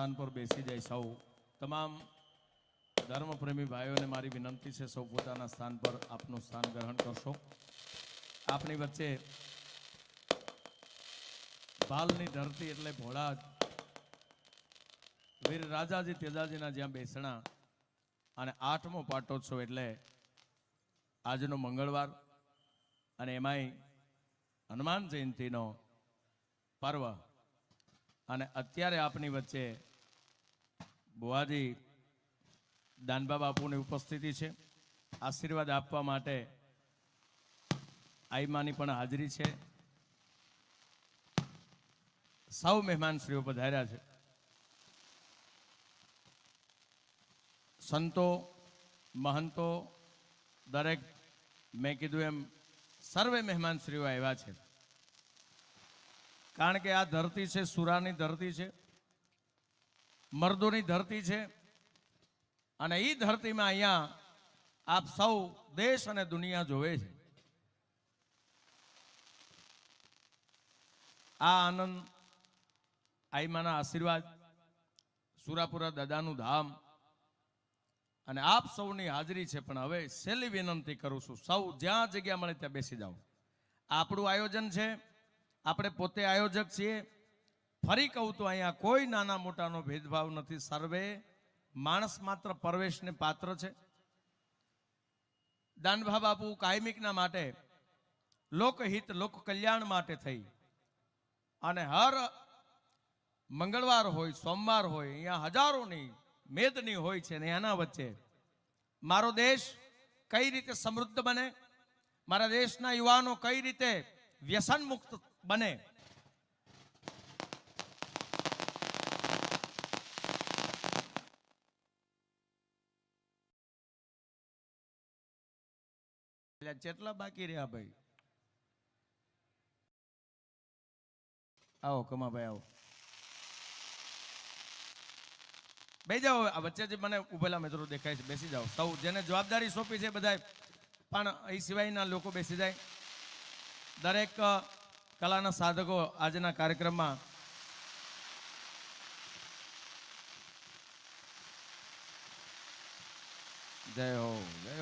સ્થાન પર બેસી જાય સૌ. તમામ ધર્મપ્રેમી ભાઈઓને મારી વિનંતી છે, સૌ પોતાના સ્થાન પર આપનું સ્થાન ગ્રહણ કરશો. આપની વચ્ચે ભાલની ધરતી એટલે ભોળા વીર રાજાજી તેજાજીના જ્યાં બેસણા અને આઠમો પાટોત્સવ એટલે આજનો મંગળવાર અને એમાંય હનુમાન જયંતિનો પર્વ. અને અત્યારે આપની વચ્ચે બુવાજી દાનબા બાપુની ઉપસ્થિતિ છે. આશીર્વાદ આપવા માટે આઈમાની પણ હાજરી છે. સૌ મહેમાનશ્રીઓ પધાર્યા છે. સંતો, મહંતો, દરેક, મેં કીધું એમ, સર્વે મહેમાનશ્રીઓ આવ્યા છે. કારણ કે આ ધરતી છે, સુરાની ધરતી છે. મર્દોની ધરતી છે. અને એ ધરતીમાં અહીંયા આપ સૌ દેશ અને દુનિયા જોવે છે. આ આનંદ, આઈમાના આશીર્વાદ, સુરાપુરા દાદાનું ધામ અને આપ સૌની હાજરી છે. પણ હવે છેલ્લી વિનંતી કરું છું, સૌ જ્યાં જગ્યા મળે ત્યાં બેસી જાઓ. આપણું આયોજન છે, આપણે પોતે આયોજક છીએ. ફરી કહું તો અહીંયા કોઈ નાના મોટાનો ભેદભાવ નથી. સર્વે માણસ માત્ર પરવેશને પાત્ર છે. દાનભા બાપુ કાયમિકના માટે, લોકહિત લોક કલ્યાણ માટે થઈ. અને હર મંગળવાર હોય, સોમવાર હોય, અહીંયા હજારોની મેદની હોય છે ને એના વચ્ચે. મારો દેશ કઈ રીતે સમૃદ્ધ બને? મારા દેશના યુવાનો કઈ રીતે વ્યસન મુક્ત બને? એટલે જેટલા બાકી રહ્યા ભાઈ. આવો, કમાભાઈ, આવો. બે જાઓ આ વચ્ચે જે મને ઉભેલા મિત્રો દેખાય છે, બેસી જાઓ. સૌ જેને જવાબદારી સોંપી છે બધા પણ એ સિવાયના લોકો બેસી જાય. દરેક કલાના સાધકો આજના કાર્યક્રમમાં જય હો જય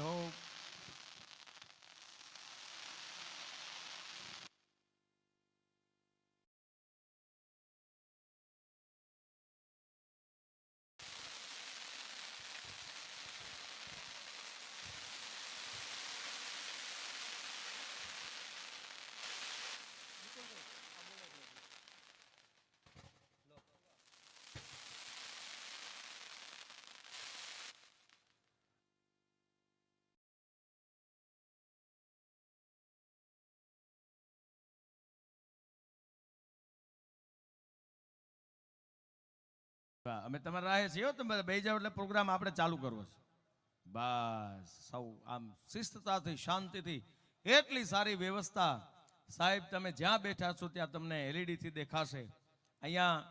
અમે તમારા રાહે છીએ તમે બે જાવ એટલે પ્રોગ્રામ આપણે ચાલુ કરવો છે. બસ, સૌ આમ શિસ્તતાથી, શાંતિથી, એટલી સારી વ્યવસ્થા. સાહેબ, તમે જ્યાં બેઠા છો ત્યાં તમને એલઈડીથી દેખાશે. અહીંયા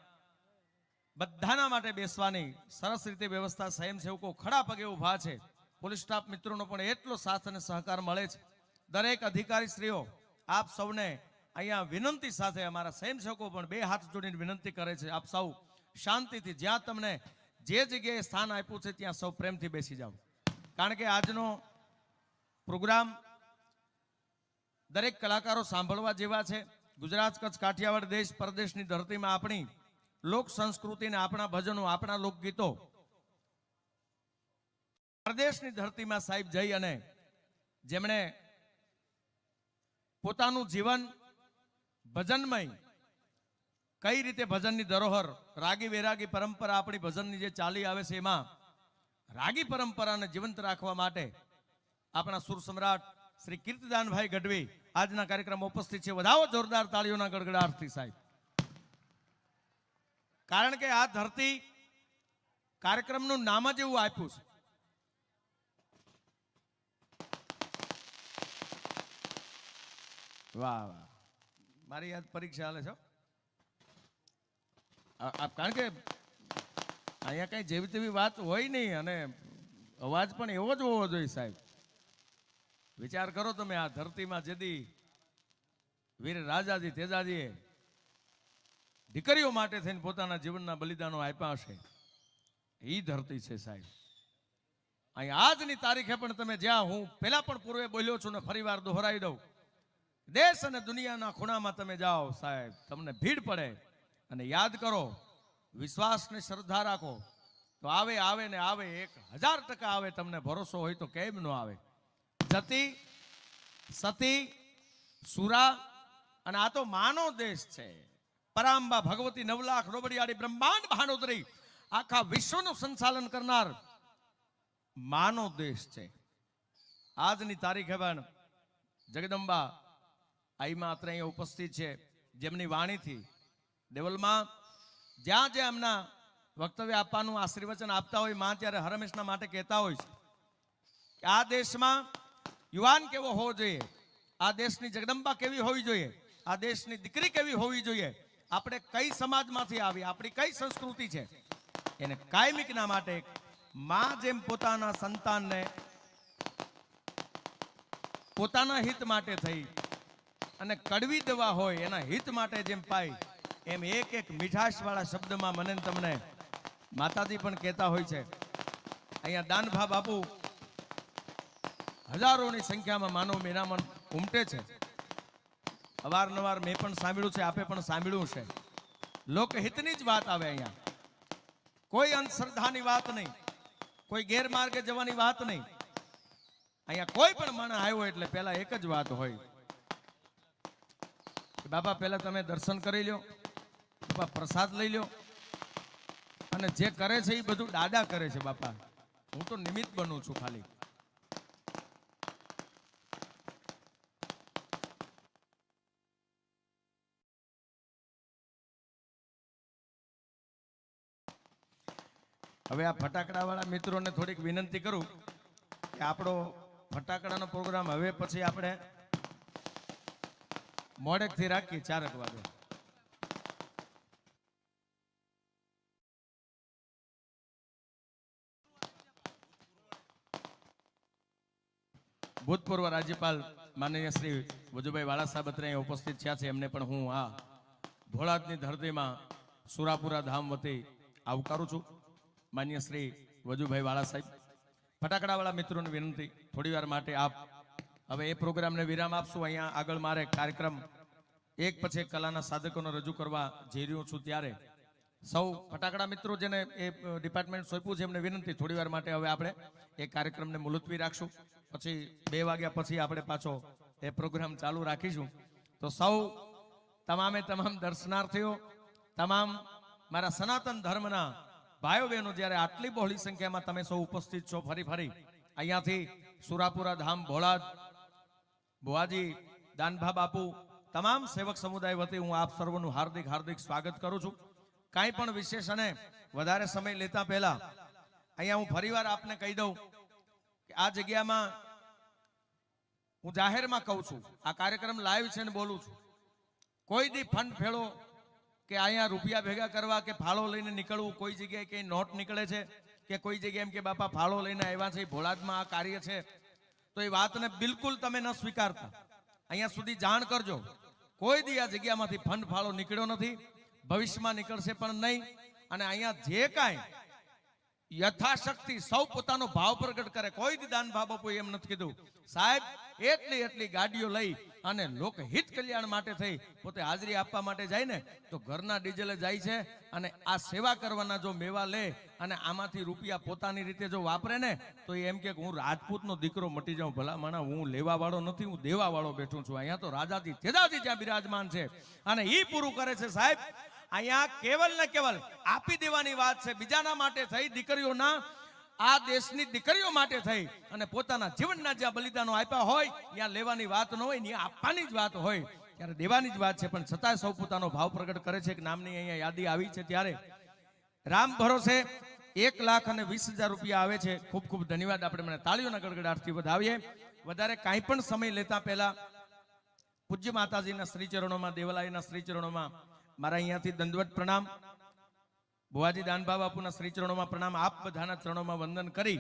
બધાના માટે બેસવાની સરસ રીતે વ્યવસ્થા, સ્વયંસેવકો ખડા પગે ઊભા છે. પોલીસ સ્ટાફ મિત્રોનો પણ એટલો સાથ અને સહકાર મળે છે. દરેક અધિકારી શ્રીઓ આપ સૌને અહીંયા વિનંતી સાથે અમારા સ્વયંસેવકો પણ બે હાથ જોડીને વિનંતી કરે છે. આપ સૌ શાંતિથી જ્યાં તમને જે જગ્યાએ સ્થાન આપ્યું છે, ત્યાં સૌ પ્રેમથી બેસી જાઓ. કારણ કે આજનો પ્રોગ્રામ દરેક કલાકારો સાંભળવા જેવા છે. ગુજરાત કચ્છ કાઠિયાવાડ દેશ પરદેશની ધરતીમાં આપણી લોક સંસ્કૃતિને આપણા ભજનો, આપણા લોકગીતો પરદેશની ધરતીમાં સાહેબ જઈ અને જેમણે પોતાનું જીવન ભજનમય કઈ રીતે ભજનની ધરોહર? રાગી વેરાગી પરંપરા આપણી ભજનની જે ચાલી આવે છે એમાં, રાગી પરંપરાને જીવંત રાખવા માટે આપણા સુર સમ્રાટ શ્રી કીર્તિદાનભાઈ ગઢવી આજના કાર્યક્રમમાં ઉપસ્થિત છે. વધાવો જોરદાર તાળીઓના ગડગડાટથી સાહેબ. કારણ કે આ ધરતી કાર્યક્રમનું નામ જ એવું આપ્યું છે. વાહ વાહ. મારી યાદ પરીક્ષા હાલે છે? હો. આ- આ કારણ કે અહીંયા કઈ જેવી તેવી વાત હોય નહીં અને અવાજ પણ એવો જ હોવો જોઈએ સાહેબ. વિચાર કરો તમે આ ધરતીમાં જેદી વીર રાજાજી, તેજાજીએ દીકરીઓ માટે થઈને પોતાના જીવનના બલિદાનો આપ્યા હશે. એ ધરતી છે સાહેબ. અહીં આજની તારીખે પણ તમે જ્યાં હું પહેલા પણ પૂર્વે બોલ્યો છું ને ફરીવાર દોહરાવી દઉં. દેશ અને દુનિયાના ખૂણામાં તમે જાઓ સાહેબ. તમને ભીડ પડે. અને યાદ કરો, વિશ્વાસને શ્રદ્ધા રાખો. તો આવે આવે ને આવે એક હજાર ટકા આવે, તમને ભરોસો હોય તો કેમ ન આવે? જતી, સતી, સુરા, અને આ તો માનો દેશ છે. પરાંબા ભગવતી નવલાખ રોબડિયાળી બ્રહ્માંડ ભાનોદરી આખા વિશ્વનું સંચાલન કરનાર માનો દેશ છે. આજની તારીખે પણ જગદંબા આઈમાં અત્રે અહીંયા ઉપસ્થિત છે. જેમની વાણીથી દેવલમાં જ્યાં જ્યાં એમના વક્તવ્ય આપવાનું આશીર્વચન આપતા હોય, માં ત્યારે હરમેશના માટે કહેતા હોય છે કે આ દેશમાં યુવાન કેવો હોવો જોઈએ? આ દેશની જગદંબા કેવી હોવી જોઈએ? આ દેશની દીકરી કેવી હોવી જોઈએ? આપણે કઈ સમાજમાંથી આવી? આપણી કઈ સંસ્કૃતિ છે? એને કાયમિકના માટે માં જેમ પોતાના સંતાનને પોતાના હિત માટે થઈ અને કડવી દવા હોય એના હિત માટે જેમ પાય એમ એક એક મીઠાશવાળા શબ્દમાં મને તમને માતાજી પણ કહેતા હોય છે. અહીંયા દાનભા બાપુ હજારોની સંખ્યામાં માનવ મેરામણ ઉમટે છે. અવારનવાર મેં પણ સાંભળ્યું છે, આપે પણ સાંભળ્યું છે. લોકહિતની જ વાત આવે અહીંયા. કોઈ અંધશ્રદ્ધાની વાત નહીં. કોઈ ગેરમાર્ગે જવાની વાત નહીં. અહીંયા કોઈ પણ માણસ આવ્યો એટલે પહેલા એક જ વાત હોય. બાપા, પહેલા તમે દર્શન કરી લ્યો. બાપા, પ્રસાદ લઈ લ્યો. અને જે કરે છે એ બધું દાદા કરે છે, બાપા. હું તો નિમિત્ત બનું છું ખાલી. હવે આ ફટાકડાવાળા મિત્રોને થોડીક વિનંતી કરું કે આપણો ફટાકડાનો પ્રોગ્રામ હવે પછી આપણે મોડેકથી રાખીએ, ચારક વાગે. ભૂતપૂર્વ રાજ્યપાલ માનનીય શ્રી વજુભાઈ વાળા સાહેબ અત્રે અહીં ઉપસ્થિત થયા છે. એમને પણ હું આ ભોળાદની ધરતીમાં સુરાપુરા ધામ વતી આવકારું છું. માન્ય શ્રી વજુભાઈ વાળા સાહેબ, ફટાકડાવાળા મિત્રોને વિનંતી થોડીવાર માટે આપ હવે એ પ્રોગ્રામને વિરામ આપશું. અહીંયા આગળ મારે કાર્યક્રમ એક પછી એક કલાના સાધકોને રજૂ કરવા જઈ રહ્યો છું ત્યારે. સૌ ફટાકડા મિત્રો જેને એ ડિપાર્ટમેન્ટ સોંપ્યું છે એમને વિનંતી, થોડી માટે હવે આપણે એ કાર્યક્રમને મુલતવી રાખશું. પછી બે વાગ્યા પછી આપણે પાછો એ પ્રોગ્રામ ચાલુ રાખીશું. તો સૌ તમામે તમામ દર્શનાર્થીઓ, તમામ મારા સનાતન ધર્મના ભાઈઓ બહેનો જ્યારે આટલી બહોળી સંખ્યામાં તમે સૌ ઉપસ્થિત છો, ફરી ફરી અહીંયાથી સુરાપુરા ધામ, ભોળાદ, ભુવાજી, દાનભા બાપુ, તમામ સેવક સમુદાય વતી હું આપ સર્વનું હાર્દિક હાર્દિક સ્વાગત કરું છું. કાંઈ પણ વિશેષ અને વધારે સમય લેતા પહેલા અહીંયા હું ફરીવાર આપને કહી દઉં કે આ જગ્યામાં હું જાહેરમાં કહું છું, આ કાર્યક્રમ લાઈવ છે ને બોલું છું. કોઈ દી ફંડ ફેળો કે અહીંયા રૂપિયા ભેગા કરવા કે ફાળો લઈને નીકળવું, કોઈ જગ્યાએ કઈ નોટ નીકળે છે કે કોઈ જગ્યાએ એમ કે બાપા ફાળો લઈને આવ્યા છે ભોળાદમાં આ કાર્ય છે, તો એ વાતને બિલકુલ તમે ન સ્વીકારતા. અહીંયા સુધી જાણ કરજો. કોઈ દી આ જગ્યામાંથી ફંડ ફાળો નીકળ્યો નથી, ભવિષ્યમાં નીકળશે પણ નહીં, અને અહીંયા જે કાંઈ યથાશક્તિ સૌ પોતાનો ભાવ પ્રગટ કરે. કોઈ દાન બાપુ એમ નથી કીધું. સાહેબ, એટલી એટલી ગાડીઓ લઈ અને લોકહિત કલ્યાણ માટે થઈ. પોતે હાજરી આપવા માટે જાય ને, તો ઘરના ડીઝલે જાય છે અને આ સેવા કરવાના જો મેવા લે અને આમાંથી રૂપિયા પોતાની રીતે જો વાપરે ને, તો એમ કે હું રાજપૂતનો દીકરો મટી જાઉં. ભલા માણા હું લેવા વાળો નથી, હું દેવા વાળો બેઠું છું. અહીંયા તો રાજાજી, તેજાજી જ્યાં બિરાજમાન છે. અને એ પૂરું કરે છે સાહેબ અહીંયા કેવલ ને કેવલ આપી દેવાની વાત છે. બીજાના માટે થઈ, દીકરીઓના, આ દેશની દીકરીઓ માટે થઈ અને પોતાના જીવનના જ્યાં બલિદાનો આપ્યા હોય, ત્યાં લેવાની વાત ન હોય, ત્યાં આપવાની જ વાત હોય, ત્યારે દેવાની જ વાત છે. પણ છતાંય સૌ પોતાનો ભાવ પ્રગટ કરે છે કે નામની અહીંયા યાદી આવી છે ત્યારે. રામ ભરોસે એક લાખ અને વીસ હજાર રૂપિયા આવે છે. ખૂબ ખૂબ ધન્યવાદ. આપણે મને તાળીઓના ગડગડાટથી વધાવીએ. વધારે કાંઈ પણ સમય લેતા પહેલા પૂજ્ય માતાજીના શ્રી ચરણોમાં શ્રીચરણોમાં શ્રી ચરણોમાં મારા અહીંયાથી દંડવત પ્રણામ. ભુવાજી દાનબા બાપુના શ્રી ચરણોમાં પ્રણામ. આપ બધાના ચરણોમાં વંદન કરી,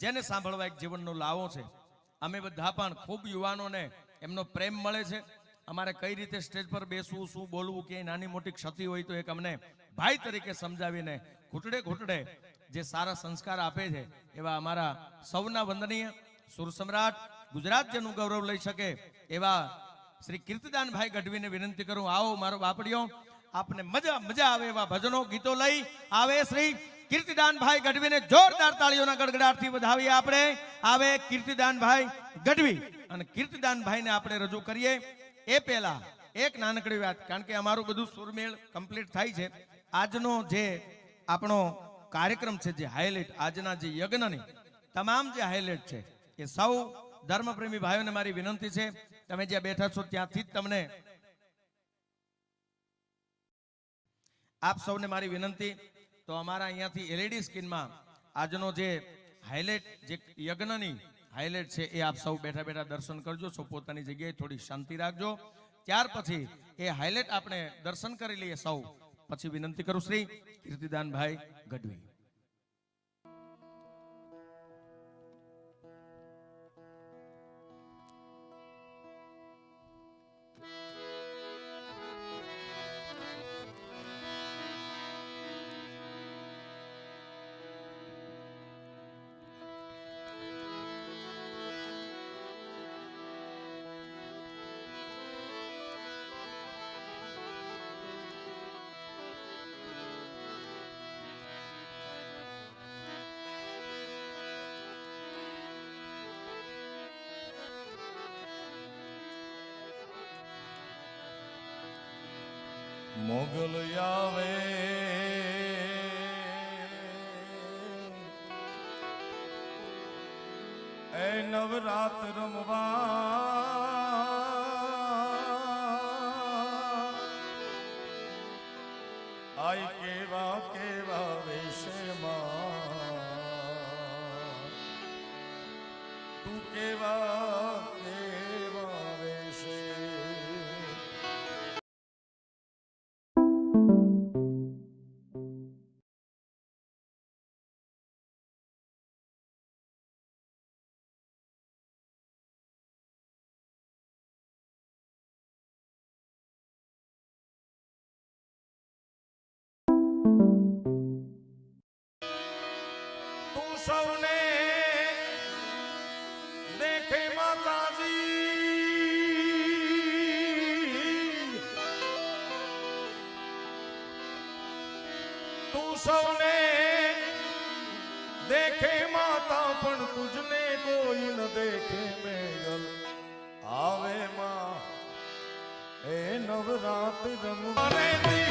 જેને સાંભળવા એક જીવનનો લાવો છે. અમે બધા પણ ખૂબ યુવાનોને એમનો પ્રેમ મળે છે. અમારે કઈ રીતે સ્ટેજ પર બેસવું, શું બોલવું કે નાની મોટી ક્ષતિ હોય તો એક અમને ભાઈ તરીકે સમજાવીને ઘૂંટડે ઘૂંટડે જે સારા સંસ્કાર આપે છે, એવા અમારા સૌના વંદનીય સુર સમ્રાટ ગુજરાત જેનું ગૌરવ લઈ શકે, એવા શ્રી કીર્તિદાનભાઈ ગઢવીને વિનંતી કરું. આવો મારો બાપડીઓ આપને મજા મજા આવે એવા ભજનો, ગીતો લઈ આવે શ્રી કીર્તિદાનભાઈ ગઢવીને જોરદાર તાળીઓના ગડગડાટથી વધાવીએ આપણે. આવે કીર્તિદાનભાઈ ગઢવી અને કીર્તિદાનભાઈને આપણે રજૂ કરીએ. એ પહેલા એક નાનકડી વાત, કારણ કે અમારું બધું સુરમેળ કમ્પ્લીટ થાય છે. આજનો જે આપણો કાર્યક્રમ છે, જે હાઇલાઇટ આજના જે યજ્ઞની, તમામ જે હાઇલાઇટ છે, એ સૌ ધર્મપ્રેમી ભાઈઓને મારી વિનંતી છે. તમે જ્યાં બેઠા છો, ત્યાંથી જ તમને આપ સૌને મારી વિનંતી, તો અમારા અહીંયાથી એલઈડી સ્ક્રીનમાં આજનો જે હાઇલાઇટ જે યજ્ઞની હાઇલાઇટ છે, એ આપ સૌ બેઠા બેઠા દર્શન કરજો, સૌ પોતાની જગ્યાએ થોડી શાંતિ રાખજો. ત્યાર પછી એ હાઇલાઇટ આપણે દર્શન કરી લઈએ સૌ. પછી વિનંતી કરું શ્રી કીર્તિદાનભાઈ ગઢવી. નવરાત રમવા. આય કેવા સૌને દેખે માતાજી. તું સૌને દેખે માતા, પણ તુજને કોઈ ન દેખે મેગલ આવે માં, એ નવરાત રમવાને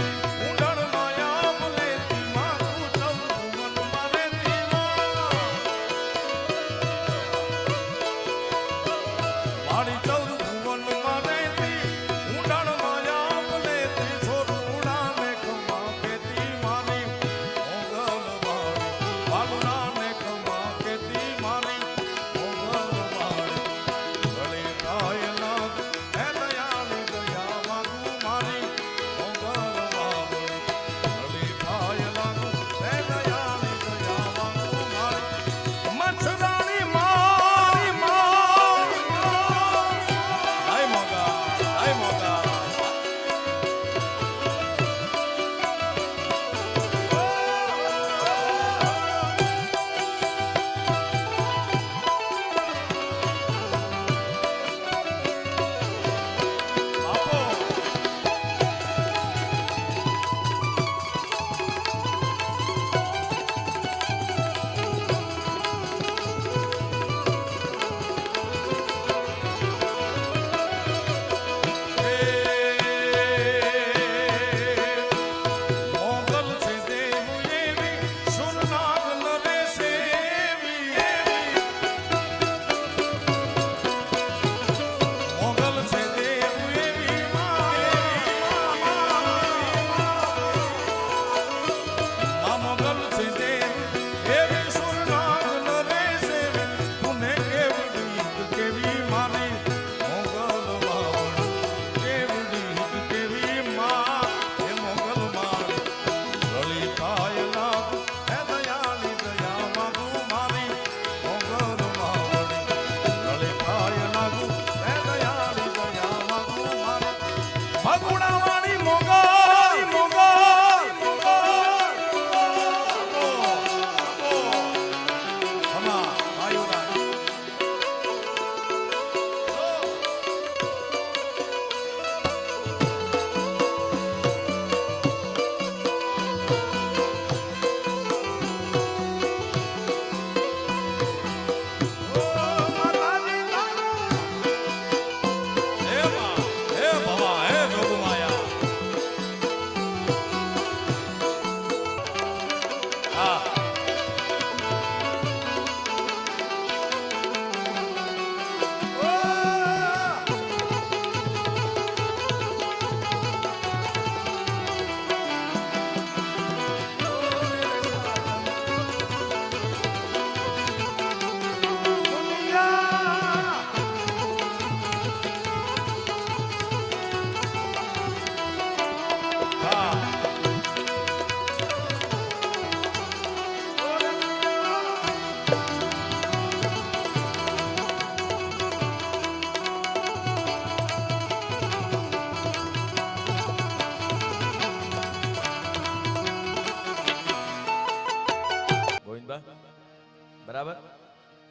બરાબર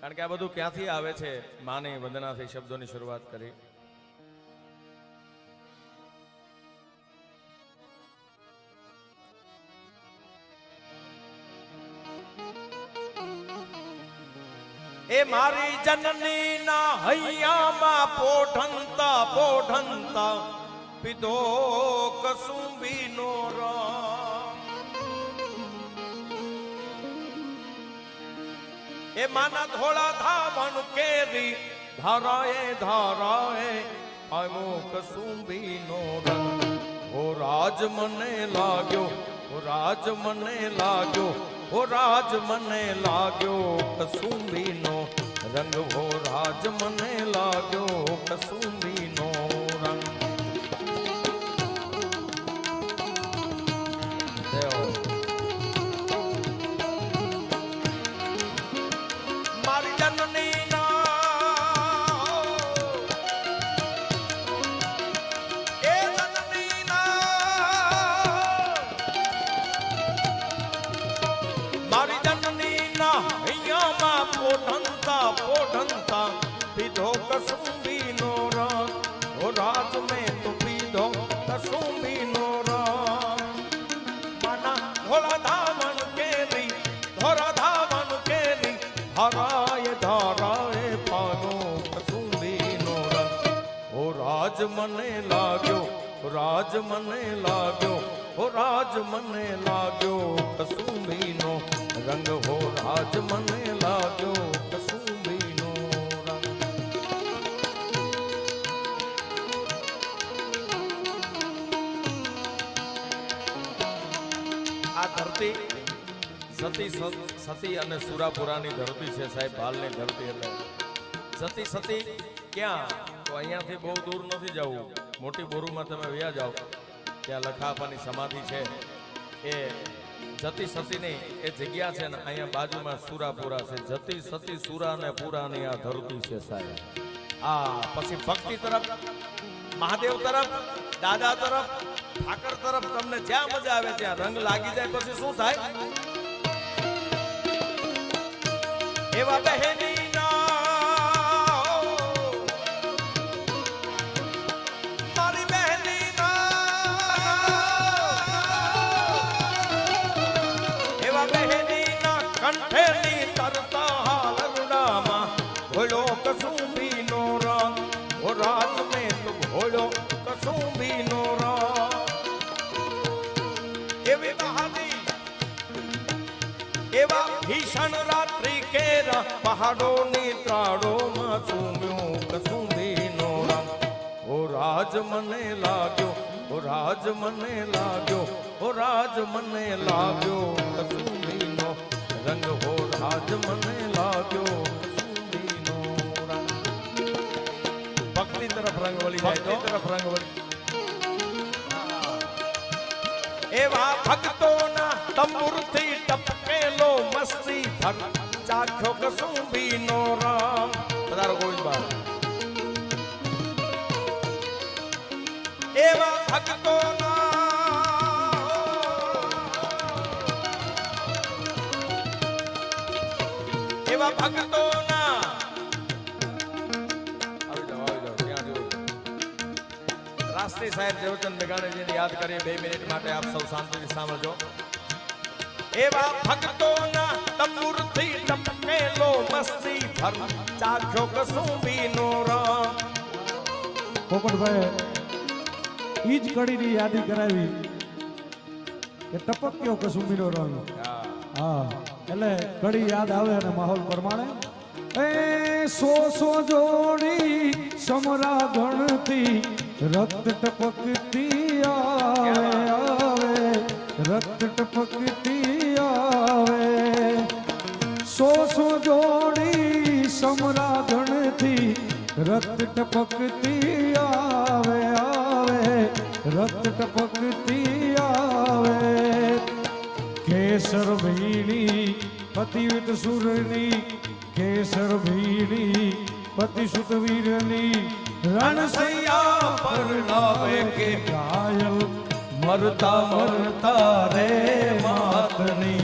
કારણ કે આ બધું ક્યાંથી આવે છે? માની વંદનાથી શબ્દોની શરૂઆત કરી. એ મારી જનની ના હૈયામાં પોઠંતા પોઠંતા પીધો કસુંબી નો રામ એ માના ધોળા ધાવણ કેરી, ધારાએ ધારાએ આમો કસુંબી નો રંગ. હો રાજ મને લાગ્યો, હો રાજ મને લાગ્યો, હો રાજ મને લાગ્યો કસુંબી નો રંગ. હો રાજ મને લાગ્યો કસુંબી મને લાગ્યો, રાજ મને લાગ્યો, હો રાજ મને લાગ્યો કસુંબી નો રંગ, હો રાજ મને લાગ્યો કસુંબી રંગ. આ ધરતી સતી સતી અને સુરાપુરાની ધરતી છે સાહેબ, હાલની ધરતી એટલે. સતી સતી ક્યાં? અહીંયાથી બહુ દૂર નથી જવું. મોટી બોરુમાં તમે વ્યા જાઓ. ત્યાં લખાપાની સમાધિ છે. એ જતી સતીની એ જગ્યા છે ને અહીંયા બાજુમાં સુરાપુરા છે. જતી સતી સુરા ને પુરાની આ ધરતી છે સાહેબ. આ પછી ભક્તિ તરફ, મહાદેવ તરફ, દાદા તરફ, ઠાકર તરફ તમને જ્યાં મજા આવે ત્યાં રંગ લાગી જાય. પછી શું થાય? એવા બહેની ભીષણ રાત્રિ કેરા પહાડોની ત્રાળોમાં ચૂમ્યું કસુંબીનો રંગ ઓ રાજ મને લાગ્યો ઓ રાજ મને લાગ્યો ઓ રાજ મને લાગ્યો કસુંબીનો રંગ. હો રાજ મને લાગ્યો કસુંબીનો રંગ. ભક્તિ તરફ રંગ વળી જાય તો. તરફ રંગ વળી એવા ભક્તોના તંબુરથી ચાખ્યો કસુંબીનો રામ? પધારો ગોવિંદબા એવા ભક્તો એવા ભક્તો રાષ્ટ્રીય સાહેબ દેવચંદ મેઘાણીજીને યાદ કરીએ બે મિનિટ માટે. આપ સૌ શાંતિથી સાંભળજો. એવા ભક્તોના તંબુરથી ટપકેલો મસ્તી ભર. ચાખ્યો કસુંબીનો રંગ. પોપટભાઈ, ઈ જ કડીની યાદી કરાવી કે ટપક્યો કસુંબીનો રંગ. હા, એટલે કડી યાદ આવે અને માહોલ પ્રમાણે. એ સો સો જોડી સમરા ગણતી રક્ત ટપકતી આવે આવે. રક્ત ટપકતી સો સો જોડી સમરાધણથી રક્ત ટપકતી આવે આવે. રક્ત ટપકતી આવે. કેસર ભીણી પતિવિત સુરની, કેસર ભીણી પતિસુત વીરની. રણસૈયા પર લાવે કે ઘાયલ મરતા મરતા રે માતની.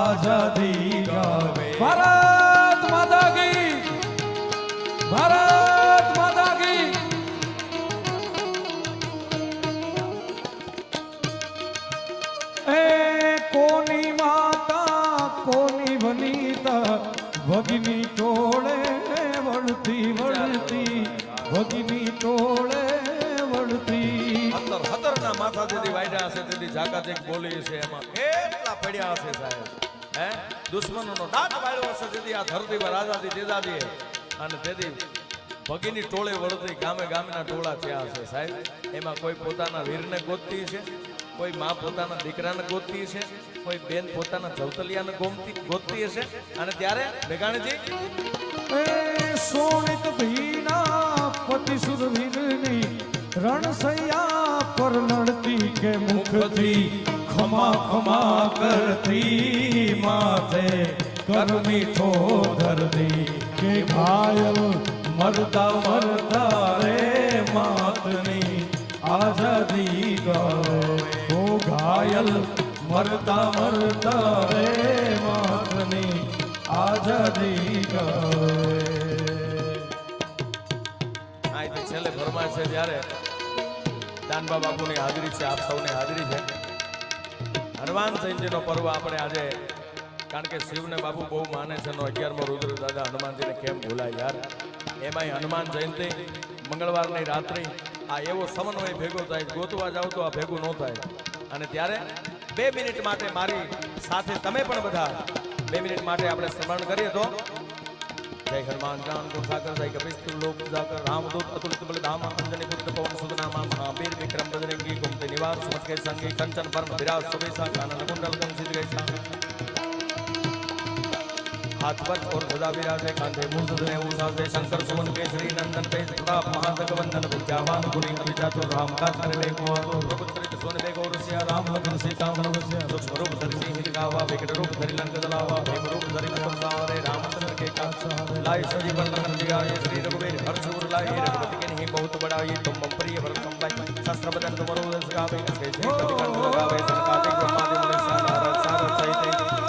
આઝાદી ગાવે. ભારત માતા કી. ભારત માતા કી. એ કોની માતા કોની વનિતા? ભગની ટોળે વળતી વળતી. ભગની ટોળે વળતી. હતર હતરના માથા જેથી વાયડા હશે તેથી જાકાત એક બોલી છે એમાં. કેટલા પડ્યા હશે સાહેબ? હે? દુશ્મનોનો દાંત વાળ્યો હશે તેથી આ ધરતી પર આઝાદી દેદાદી અને તેથી ભગીની ટોળે વળતી ગામે ગામના ટોળા થયા હશે સાહેબ. એમાં કોઈ પોતાના વીરને ગોતતી છે, કોઈ મા પોતાના દીકરાને ગોતતી છે, કોઈ બેન પોતાના જવતલિયાને ગોમતી, ગોતતી હશે. અને ત્યારે મેઘાણીજી? એ સોણિત ભીના પતિ સુરવીરની રણસૈયા પર લડતી કે મુખથી? ખમા ખમા કરતી માથે કર મીઠો ધરતી કે ઘાયલ મરતા મરતા રે માતની આઝાદી ગાવે ઓ ઘાયલ મરતા મરતા રે માતની આઝાદી ગાવે છેલ્લે ફરમાય છે ત્યારે દાનબા બાપુની હાજરી છે, આપ સૌની હાજરી છે. હનુમાન જયંતિનો પર્વ આપણે આજે, કારણ કે શિવને બાપુ બહુ માને છે એનો અગિયારમો રુદ્ર દાદા હનુમાનજીને કેમ ભૂલાય યાર? એમાંય હનુમાન જયંતિ, મંગળવારની રાત્રિ, આ એવો સમન્વય ભેગો થાય, ગોતવા જાવ તો આ ભેગું ન થાય. અને ત્યારે બે મિનિટ માટે મારી સાથે તમે પણ બધા બે મિનિટ માટે આપણે સ્મરણ કરીએ તો, જય હનુમાન, રામ ગુણસાગર જય કપિસ્તુ લોક જાગર રામદૂત અતુલિત બલધામ અંજની, પુત્ર, પવન સુદનામા મહાવીર, વિક્રમ, બજરંગી महावीर विक्रम बजरंगी कुमति निवार सुमत के संगी कंचन परम विराज सुबेसा कानन कुंडल कंसित गैसा हाथ पर और ध्वजा विराजे कांधे मूल धरे उसासे शंकर सुमन केसरी नंदन तेज प्रताप महाजगवंदन विद्यावान गुणी अभिजातो राम काज करे देखो तो प्रभु चरित सुन देखो रसिया राम लखन सीता मन बसिया सूक्ष्म रूप धरि सिंह दिखावा विकट रूप धरि लंक जलावा भीम रूप धरि विक्रम लाए सजीवन लखन दियाए श्री रघुवीर हर्ष उर लाए रघुपति के नहीं बहुत बड़ाई तुम मम प्रिय भरत संभाई शस्त्र बदन तुम रोज गावे ऐसे श्री कवि कंठ लगावे सनकादिक ब्रह्मादि मुनीश्वर नारद सारद सहित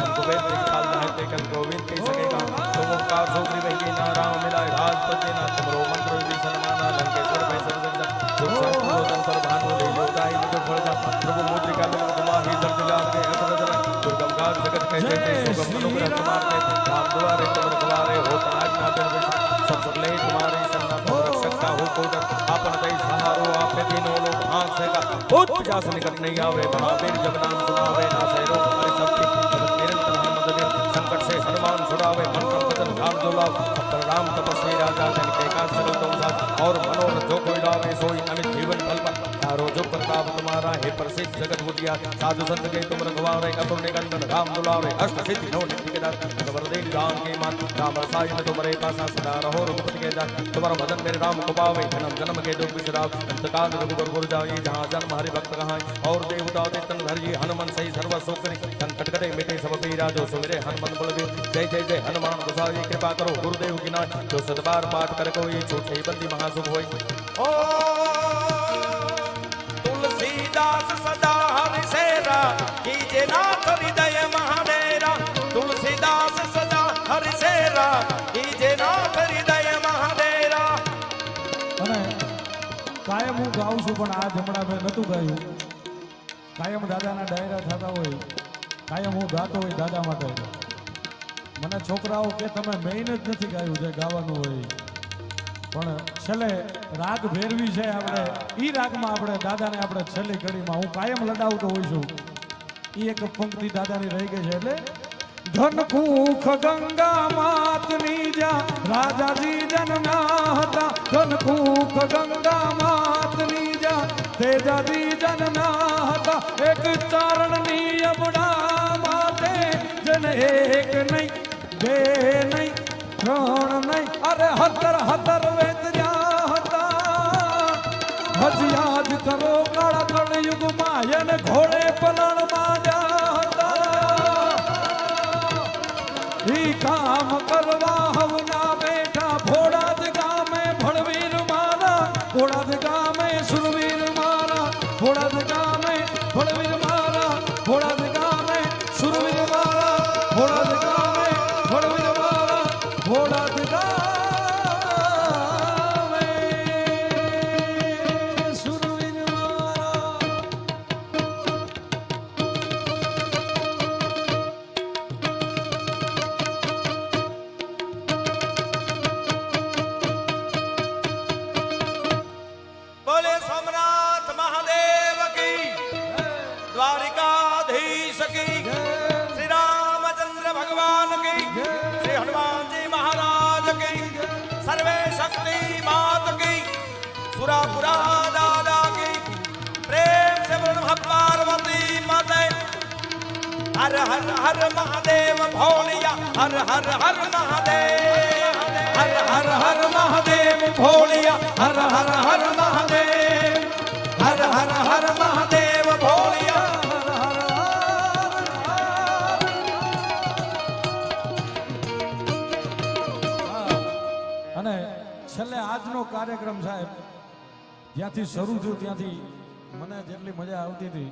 हमको वेद दिखाल रहते कल गोविंद के सकेगा तुम ओंकार सोत्री वही ना राम मिलाए राजपति ना तुमरो मंत्र विधि सन्माना लंकेश्वर भय सर्वजन जो संतोषन पर भानु ले जोताई मुझे फल जा प्रभु मुद्रिका लगा तुम्हारी जल दिलार के असर जन दुर्गम जगत कहते थे सुगम अनुग्रह तुम्हार राम द्वारे तुम रखवारे होता आज्ञा बिन विष सब सब ले तुम्हारे सन्ना रक्षक का हो कोट आपन दई सहारो आपे तीनों लोग हाथ से का भूत पिशाच निकट नहीं आवे महावीर जब नाम सुनावे ना से रोग हरि सब जगत निरंतर हनुमत दिन संकट से हनुमान छुड़ावे मंत्र वचन राम दुलाव। पर राम तपस्वी राजा जन के का सरो तुम और मनोरथ जो कोई लावे सोई अमित जीवन फल पर। तारो जो प्रताप तुम्हारा हे प्रसिद्ध जगत बुटिया साधु संत के तुम रखवारे कपुर निकंदन राम दुलावे अष्ट सिद्धि नौ नित्य के दात सबर देव राम के मान राम रसाई में तुम्हारे पासा सदा रहो रघुपति के दात तुम्हारा भजन मेरे राम को पावे जन्म जन्म के दुख विश्राम अंतकाल रघुबर गुर जाए जहाँ जन्म हरि भक्त कहाय और देवता तन धरिए हनुमान सही सर्व सुख संकट कटे मिटे सब पीरा जो सुमिरे हनुमान बलवीर जय जय जय हनुमान गोसाई कृपा करो गुरुदेव की नाथ जो सतबार पाठ कर कोई छूटे बंदी महासुख होई ओ હું પણ આ મેં નહોતું ગાયું. કાયમ દાદાના ડાયરા થતા હોય, કાયમ હું ગાતો હોય દાદા માટે. મને છોકરાઓ કે તમે મેઇન જ નથી ગાયું જે ગાવાનું હોય. પણ છેલ્લે રાગ ભેરવી છે આપણે એ રાગમાં આપણે દાદાને આપણે છેલ્લી કડીમાં હું કાયમ લડાવતો હોઉં છું. એ એક પંક્તિ દાદાની રહી ગઈ છે એટલે, ધનકુખ ગંગા માતની જા રાજાજી જન્મ્યા હતા, ધનકુખ ગંગા માતની જ્યાં તેજાજી જન્મ્યા હતા. એક ચારણની અબડા માટે જન એક નહીં, બે નહીં, ત્રણ નહીં. અરે હતર હતર વેતર્યા હતા. હજી યાદ કરો કાળા કળયુગમાં એને ઘોડે પલણ માંડ્યા હતા. ઈ કામ કરવા હવના બેઠા હર હર મહાદેવ ભોળિયા હર હર હર મહાદેવ હર હર હર મહાદેવ ભોળિયા હર હર હર મહાદેવ હર હર હર મહાદેવ ભોળિયા અને છેલ્લે આજનો કાર્યક્રમ સાહેબ, જ્યાંથી શરૂ થયું ત્યાંથી મને જેટલી મજા આવતી હતી